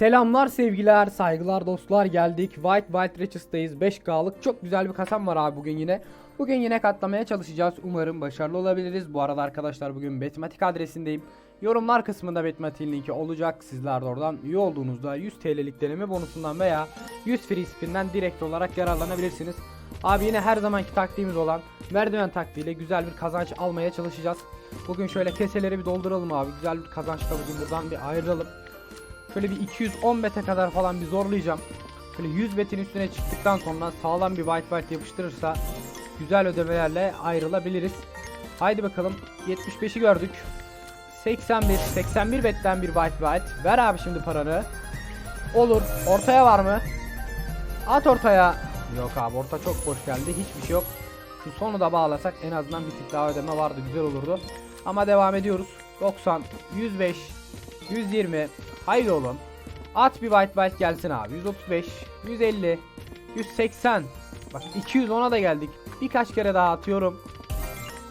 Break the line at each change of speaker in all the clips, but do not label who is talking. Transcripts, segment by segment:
Selamlar sevgiler, saygılar dostlar geldik. White White Richers'tayız. 5K'lık çok güzel bir kasam var abi bugün yine. Bugün yine katlamaya çalışacağız. Umarım başarılı olabiliriz. Bu arada arkadaşlar bugün Betmatik adresindeyim. Yorumlar kısmında Betmatik'in linki olacak. Sizler de oradan üye olduğunuzda 100 TL'lik deneme bonusundan veya 100 free spin'den direkt olarak yararlanabilirsiniz. Abi yine her zamanki taktiğimiz olan merdiven taktiğiyle güzel bir kazanç almaya çalışacağız. Bugün şöyle keseleri bir dolduralım abi. Güzel bir kazançla bugün buradan bir ayrılalım. Şöyle bir 210 bete kadar falan bir zorlayacağım. Şöyle 100 betin üstüne çıktıktan sonra sağlam bir white white yapıştırırsa güzel ödemelerle ayrılabiliriz. Haydi bakalım 75'i gördük. 81, 81 betten bir white white. Ver abi şimdi paranı. Olur. Ortaya var mı? At ortaya. Yok abi orta çok boş geldi. Hiçbir şey yok. Şu sonu da bağlasak en azından bir tık daha ödeme vardı. Güzel olurdu. Ama devam ediyoruz. 90, 105, 120. Haydi oğlum. At bir white white gelsin abi. 135, 150, 180. Bak 210'a da geldik. Birkaç kere daha atıyorum.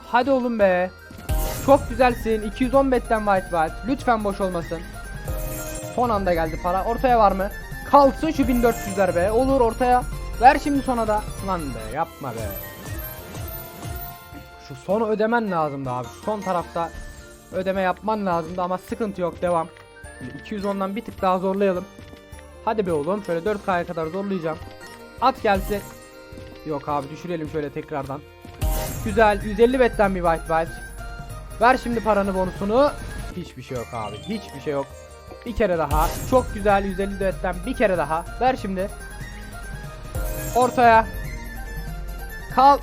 Hadi oğlum be. Çok güzelsin. 210 betten white white. Lütfen boş olmasın. Son anda geldi para. Ortaya var mı? Kalksın şu 1400'ler be. Olur ortaya. Ver şimdi sona da. Lan be yapma be. Şu sonu ödemen lazımdı abi. Şu son tarafta ödeme yapman lazımdı ama sıkıntı yok. Devam. Şimdi 210'dan bir tık daha zorlayalım. Hadi be oğlum. Şöyle 4K'ya kadar zorlayacağım. At gelsin. Yok abi düşürelim şöyle tekrardan. Güzel. 150 betten bir white white. Ver şimdi paranı bonusunu. Hiçbir şey yok abi. Hiçbir şey yok. Bir kere daha. Çok güzel 150 betten bir kere daha. Ver şimdi. Ortaya. Kal.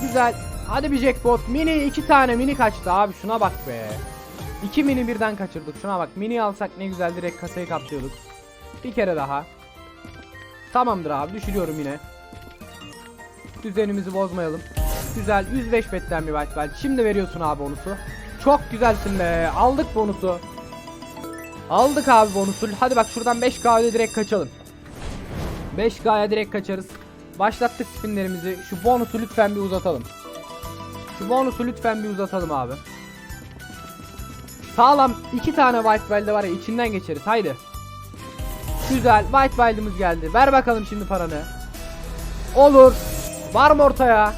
Güzel. Hadi bir jackpot. Mini iki tane mini kaçtı abi. Şuna bak be. İki mini birden kaçırdık. Şuna bak. Mini alsak ne güzel direkt kasayı kaplıyorduk. Bir kere daha. Tamamdır abi. Düşürüyorum yine. Düzenimizi bozmayalım. Güzel. 105 betten bir belt. Şimdi veriyorsun abi bonusu. Çok güzelsin be. Aldık bonusu. Aldık abi bonusu. Hadi bak şuradan 5K'ya direkt kaçalım. 5K'ya direkt kaçarız. Başlattık spinlerimizi. Şu bonusu lütfen bir uzatalım. Şu bonusu lütfen bir uzatalım abi. Sağlam iki tane white belde var ya içinden geçeriz. Haydi. Güzel. White belde'imiz geldi. Ver bakalım şimdi paranı. Olur. Var mı ortaya?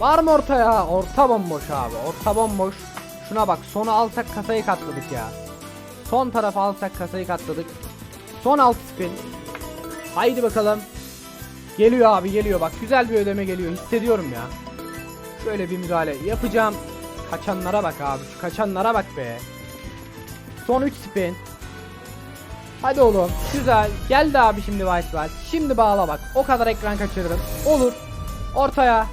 Var mı ortaya? Orta bomboş abi. Orta bomboş. Şuna bak. Sonu alsak kasayı katladık ya. Son tarafa alsak kasayı katladık. Son alt spin. Haydi bakalım. Geliyor abi geliyor bak güzel bir ödeme geliyor hissediyorum ya. Şöyle bir müdahale yapacağım. Kaçanlara bak abi şu kaçanlara bak be. Son 3 spin. Hadi oğlum güzel geldi abi şimdi White White. Şimdi bağla bak o kadar ekran kaçırırım. Olur. Ortaya.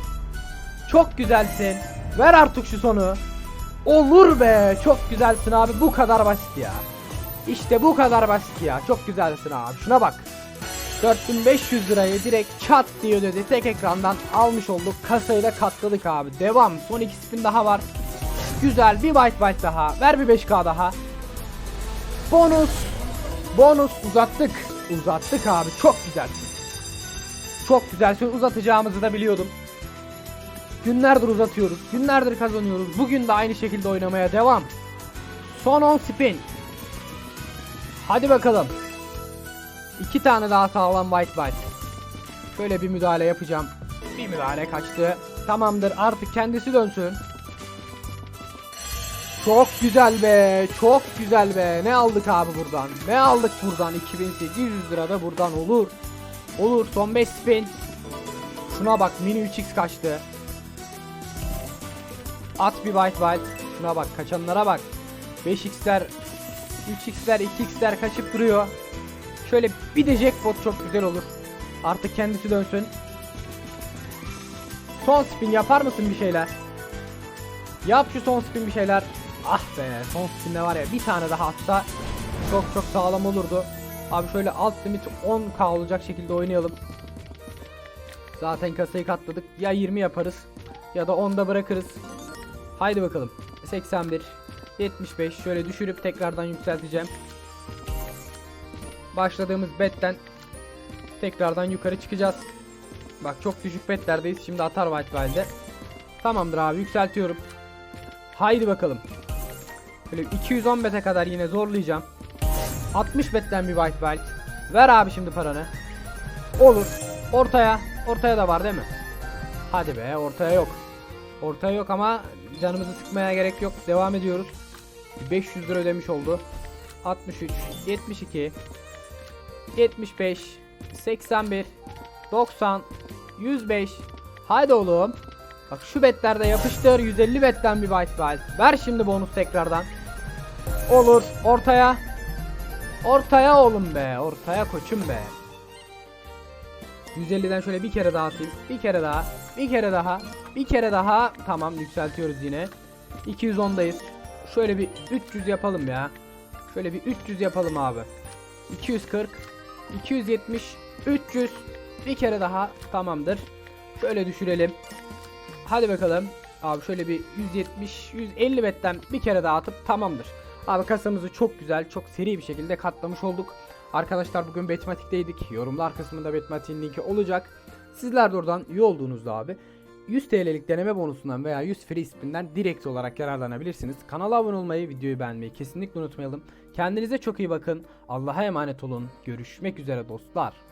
Çok güzelsin. Ver artık şu sonu. Olur be çok güzelsin abi bu kadar basit ya. İşte bu kadar basit ya çok güzelsin abi şuna bak. 4500 lirayı direkt çat diye ödedi. Tek ekrandan almış olduk. Kasayı da katladık abi. Devam. Son iki spin daha var. Güzel. Bir white white daha. Ver bir 5k daha. Bonus. Bonus uzattık. Uzattık abi. Çok güzelsin. Çok güzelsin. Uzatacağımızı da biliyordum. Günlerdir uzatıyoruz. Günlerdir kazanıyoruz. Bugün de aynı şekilde oynamaya devam. Son 10 spin. Hadi bakalım. İki tane daha sağlam white white. Şöyle bir müdahale yapacağım. Bir müdahale kaçtı. Tamamdır artık kendisi dönsün. Çok güzel be. Çok güzel be. Ne aldık abi buradan? Ne aldık buradan? 2800 lira da buradan olur. Olur. Son 5 spin. Şuna bak mini 3x kaçtı. At bir white white. Şuna bak kaçanlara bak. 5x'ler 3x'ler 2x'ler kaçıp duruyor. Şöyle bir de jackpot çok güzel olur. Artık kendisi dönsün. Son spin yapar mısın bir şeyler? Yap şu son spin bir şeyler. Ah be son spinde var ya bir tane daha atsa çok çok sağlam olurdu. Abi şöyle alt limit 10k olacak şekilde oynayalım. Zaten kasayı katladık. Ya 20 yaparız ya da 10'da bırakırız. Haydi bakalım. 81 75 şöyle düşürüp tekrardan yükselteceğim başladığımız betten tekrardan yukarı çıkacağız. Bak çok düşük betlerdeyiz. Şimdi atar White Wild'e. Tamamdır abi yükseltiyorum. Haydi bakalım. Böyle 210 bete kadar yine zorlayacağım. 60 betten bir white belt. Ver abi şimdi paranı. Olur. Ortaya. Ortaya da var değil mi? Hadi be ortaya yok. Ortaya yok ama canımızı sıkmaya gerek yok. Devam ediyoruz. 500 lira ödemiş oldu. 63, 72, 75, 81, 90, 105. Haydi oğlum. Bak şu betlerde yapıştır. 150 betten bir white belt. Ver şimdi bonus tekrardan. Olur. Ortaya. Ortaya oğlum be. Ortaya koçum be. 150'den şöyle bir kere daha atayım. Bir kere daha. Bir kere daha. Bir kere daha. Tamam yükseltiyoruz yine. 210'dayız. Şöyle bir 300 yapalım ya. Şöyle bir 300 yapalım abi. 240 270 300 bir kere daha tamamdır. Şöyle düşürelim. Hadi bakalım. Abi şöyle bir 170 150 betten bir kere daha atıp tamamdır. Abi kasamızı çok güzel, çok seri bir şekilde katlamış olduk. Arkadaşlar bugün Betmatik'teydik. Yorumlar kısmında Betmatik'in linki olacak. Sizler de oradan üye olduğunuzda abi 100 TL'lik deneme bonusundan veya 100 free spin'den direkt olarak yararlanabilirsiniz. Kanala abone olmayı, videoyu beğenmeyi kesinlikle unutmayalım. Kendinize çok iyi bakın. Allah'a emanet olun. Görüşmek üzere dostlar.